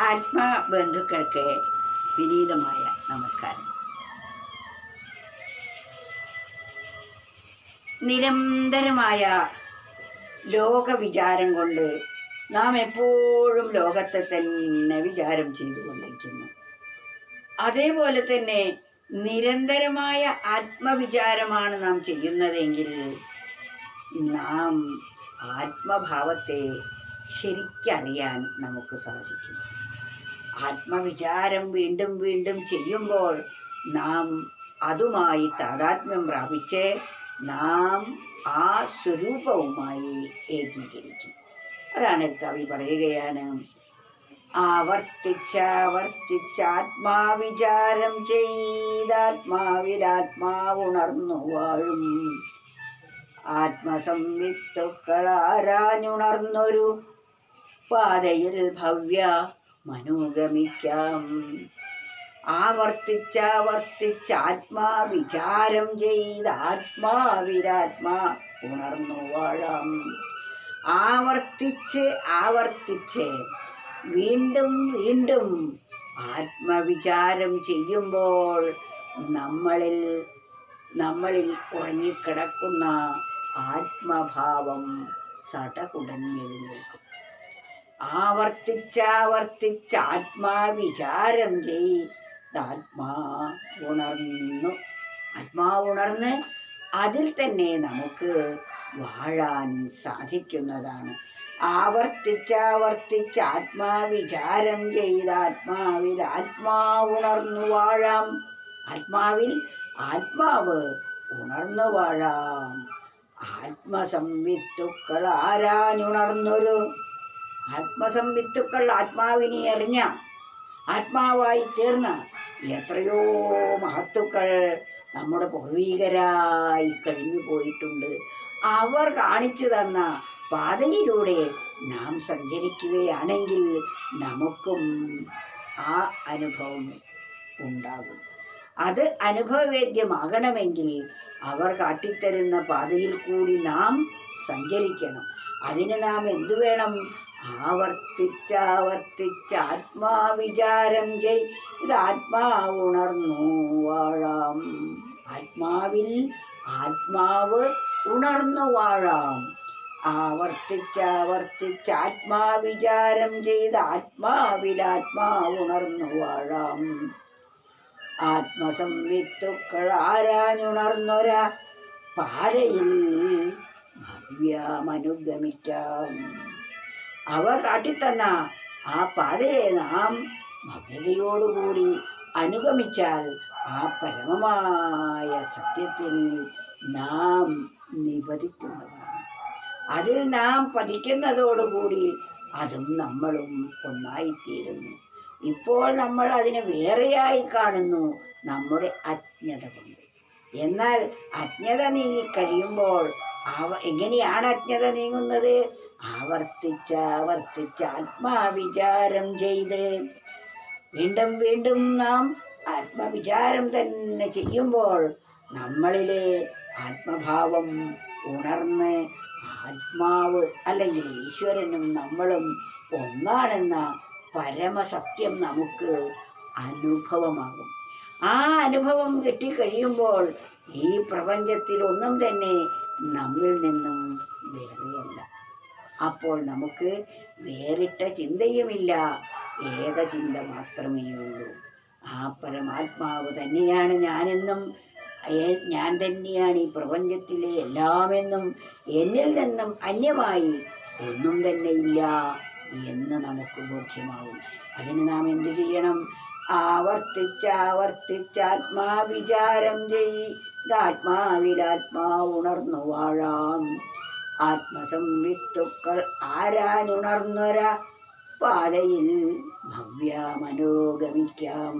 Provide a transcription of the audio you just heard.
ആത്മബന്ധുക്കൾക്ക് വിനീതമായ നമസ്കാരം. നിരന്തരമായ ലോകവിചാരം കൊണ്ട് നാം എപ്പോഴും ലോകത്തെ തന്നെ വിചാരം ചെയ്തുകൊണ്ടിരിക്കുന്നു. അതേപോലെ തന്നെ നിരന്തരമായ ആത്മവിചാരമാണ് നാം ചെയ്യുന്നതെങ്കിൽ നാം ആത്മഭാവത്തെ ശരിക്കറിയാൻ നമുക്ക് സാധിക്കും. ആത്മവിചാരം വീണ്ടും വീണ്ടും ചെയ്യുമ്പോൾ നാം അതുമായി താതാത്മ്യം പ്രാപിച്ച് നാം ആ സ്വരൂപവുമായി ഏകീകരിക്കും. അതാണ് കവി പറയുകയാണ്. ആവർത്തിച്ചാവർത്തിച്ചാത്മാവിചാരം ചെയ്താത്മാവിലാത്മാവുണർന്നു വാഴും. ആത്മസംവിത്തുക്കളാരാഞ്ഞുണർന്നൊരു പാതയിൽ ഭവ്യ മനോഗമിക്കാം. ആവർത്തിച്ചാവർത്തിച്ച് ആത്മാവിചാരം ചെയ്ത് ആത്മാവിരാത്മാ ഉണർന്നു വാഴാം. ആവർത്തിച്ച് ആവർത്തിച്ച് വീണ്ടും വീണ്ടും ആത്മവിചാരം ചെയ്യുമ്പോൾ നമ്മളിൽ നമ്മളിൽ ഉറങ്ങിക്കിടക്കുന്ന ആത്മഭാവം സടകുടഞ്ഞെഴുന്നേൽക്കും ആവർത്തിച്ചാവർത്തിച്ച് ആത്മാവിചാരം ചെയ്ത് ആത്മാ ഉണർന്നു ആത്മാവുണർന്ന് അതിൽ തന്നെ നമുക്ക് വാഴാൻ സാധിക്കുന്നതാണ്. ആവർത്തിച്ചാവർത്തിച്ച് ആത്മാവിചാരം ചെയ്ത് ആത്മാവിൽ ആത്മാവുണർന്നു വാഴാം. ആത്മാവിൽ ആത്മാവ് ഉണർന്നു വാഴാം. ആത്മസംവിത്തുക്കൾ ആരാഞ്ഞുണർന്നൊരു ആത്മസംവിത്തുക്കൾ ആത്മാവിനെ അറിഞ്ഞ ആത്മാവായി തീർന്ന എത്രയോ മഹത്തുക്കൾ നമ്മുടെ പൂർവീകരായി കഴിഞ്ഞു പോയിട്ടുണ്ട്. അവർ കാണിച്ചു തന്ന പാതയിലൂടെ നാം സഞ്ചരിക്കുകയാണെങ്കിൽ നമുക്കും ആ അനുഭവം ഉണ്ടാകും. അത് അനുഭവവേദ്യമാകണമെങ്കിൽ അവർ കാട്ടിത്തരുന്ന പാതയിൽ കൂടി നാം സഞ്ചരിക്കണം. അതിന് നാം എന്തു വേണം? ആവർത്തിച്ചാവർത്തിച്ച് ആത്മാവിചാരം ചെയ്. ഇത് ആത്മാവുണർന്നു വാഴാം. ആത്മാവിൽ ആത്മാവ് ഉണർന്നു വാഴാം. ആവർത്തിച്ചാവർത്തിച്ച് ആത്മാവിചാരം ചെയ്ത് ആത്മാവിൽ ആത്മാവുണർന്നു വാഴാം. ആത്മസംവിത്തുക്കൾ ആരാഞ്ഞുണർന്നൊര? പാരയിൽ ഭവ്യമനുഗമിക്കാം അവർ കാട്ടിത്തന്ന ആ പാതയെ നാം ഭവ്യതയോടുകൂടി അനുഗമിച്ചാൽ ആ പരമമായ സത്യത്തിൽ നാം നിപതിക്കുന്നതാണ് അതിൽ നാം പതിക്കുന്നതോടുകൂടി അതും നമ്മളും ഒന്നായിത്തീരുന്നു. ഇപ്പോൾ നമ്മൾ അതിനെ വേറെയായി കാണുന്നു നമ്മുടെ അജ്ഞത കൊണ്ട്. എന്നാൽ അജ്ഞത നീങ്ങിക്കഴിയുമ്പോൾ ആവ എങ്ങനെയാണ് അജ്ഞത നീങ്ങുന്നത്? ആവർത്തിച്ച് ആവർത്തിച്ച് ആത്മാവിചാരം ചെയ്ത് വീണ്ടും വീണ്ടും നാം ആത്മവിചാരം തന്നെ ചെയ്യുമ്പോൾ നമ്മളിലെ ആത്മഭാവം ഉണർന്ന് ആത്മാവ് അല്ലെങ്കിൽ ഈശ്വരനും നമ്മളും ഒന്നാണെന്ന പരമസത്യം നമുക്ക് അനുഭവമാകും. ആ അനുഭവം കിട്ടിക്കഴിയുമ്പോൾ ഈ പ്രപഞ്ചത്തിൽ ഒന്നും തന്നെ നമ്മിൽ നിന്നും വേറെയല്ല. അപ്പോൾ നമുക്ക് വേറിട്ട ചിന്തയുമില്ല. ഏകചിന്ത മാത്രമേ ഉള്ളൂ. ആ പരമാത്മാവ് തന്നെയാണ് ഞാനെന്നും ഞാൻ തന്നെയാണ് ഈ പ്രപഞ്ചത്തിലെ എല്ലാമെന്നും എന്നിൽ നിന്നും അന്യമായി ഒന്നും തന്നെ ഇല്ല എന്ന് നമുക്ക് ബോധ്യമാവും. അതിന് നാം എന്തു ചെയ്യണം? ആവർത്തിച്ച് ആവർത്തിച്ച് ആത്മാവിചാരം ഉണർന്നു വാഴാം ആത്മസംവിത്തുക്കൾ ആരാനുണർന്നൊര പാതയിൽ ഭവ്യമനോഗമിക്കാം.